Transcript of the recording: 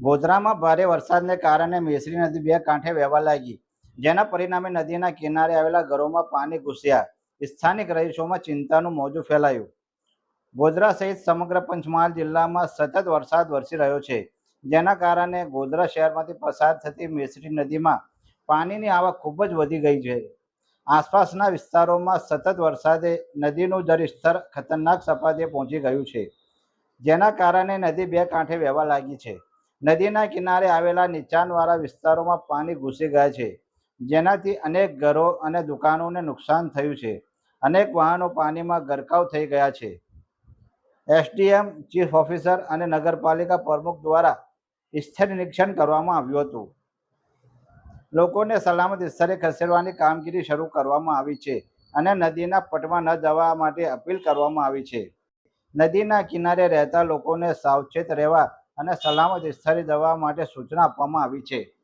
ગોધરામાં ભારે વરસાદને કારણે મેસરી નદી બે કાંઠે વહેવા લાગી, જેના પરિણામે નદીના કિનારે આવેલા ઘરોમાં પાણી ઘૂસ્યા. સ્થાનિક રહીશોમાં ચિંતાનું મોજું ફેલાયું. ગોધરા સહિત સમગ્ર પંચમહાલ જિલ્લામાં સતત વરસાદ વરસી રહ્યો છે, જેના કારણે ગોધરા શહેરમાંથી પસાર થતી મેસરી નદીમાં પાણીની આવક ખૂબ જ વધી ગઈ છે. આસપાસના વિસ્તારોમાં સતત વરસાદે નદીનું જળસ્તર ખતરનાક સપાટીએ પહોંચી ગયું છે, જેના કારણે નદી બે કાંઠે વહેવા લાગી છે. નદીના કિનારે આવેલા નીચાણવાળા વિસ્તારોમાં પાણી ઘૂસી ગયા છે. જેનાથી અનેક ઘરો અને દુકાનોને નુકસાન થયું છે. અનેક વાહનો પાણીમાં ગરકાવ થઈ ગયા છે. એસડીએમ ચીફ ઓફિસર અને નગરપાલિકા પ્રમુખ દ્વારા સ્થિર નિરીક્ષણ કરવામાં આવ્યું હતું. લોકોને સલામત સ્થળે ખસેડવાની કામગીરી શરૂ કરવામાં આવી છે અને નદીના પટમાં ન જવા માટે અપીલ કરવામાં આવી છે. નદીના કિનારે રહેતા લોકોને સાવચેત રહેવા અને સલામત સ્થળે જવા માટે સૂચના આપવામાં આવી છે.